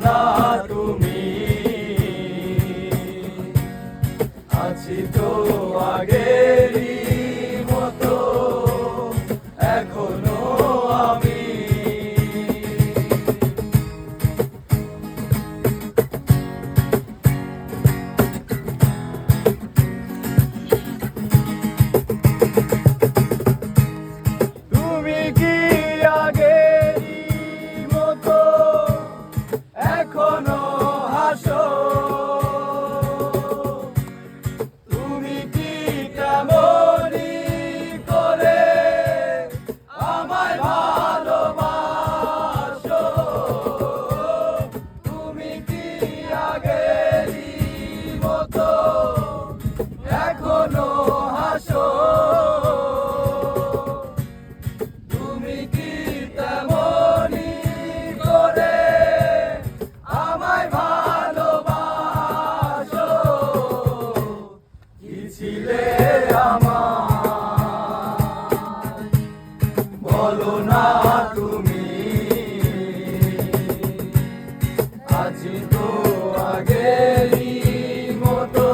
not. না তুমি। আজ তো আগেরই মতো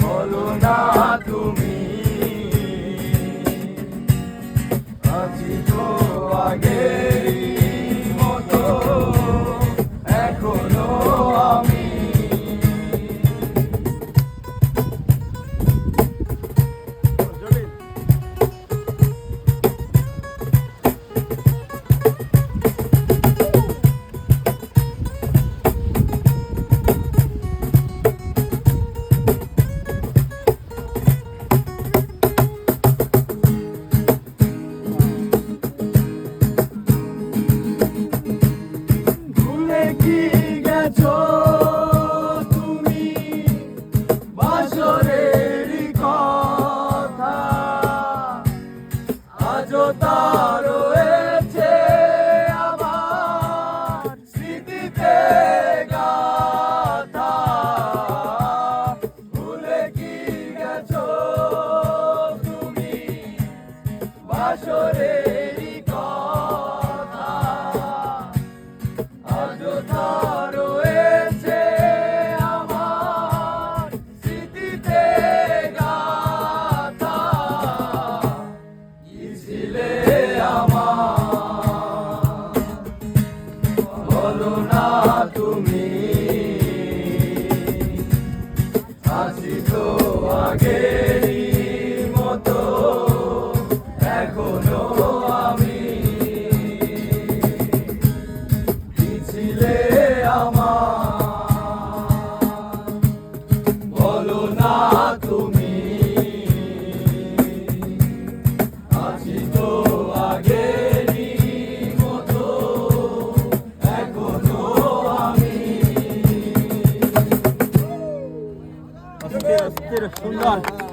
বলো না তুমি। আজ বলো না তুমি। আসি তো আগে মতো এখনও আমি। ছিলে আমার ederim. Bunlar.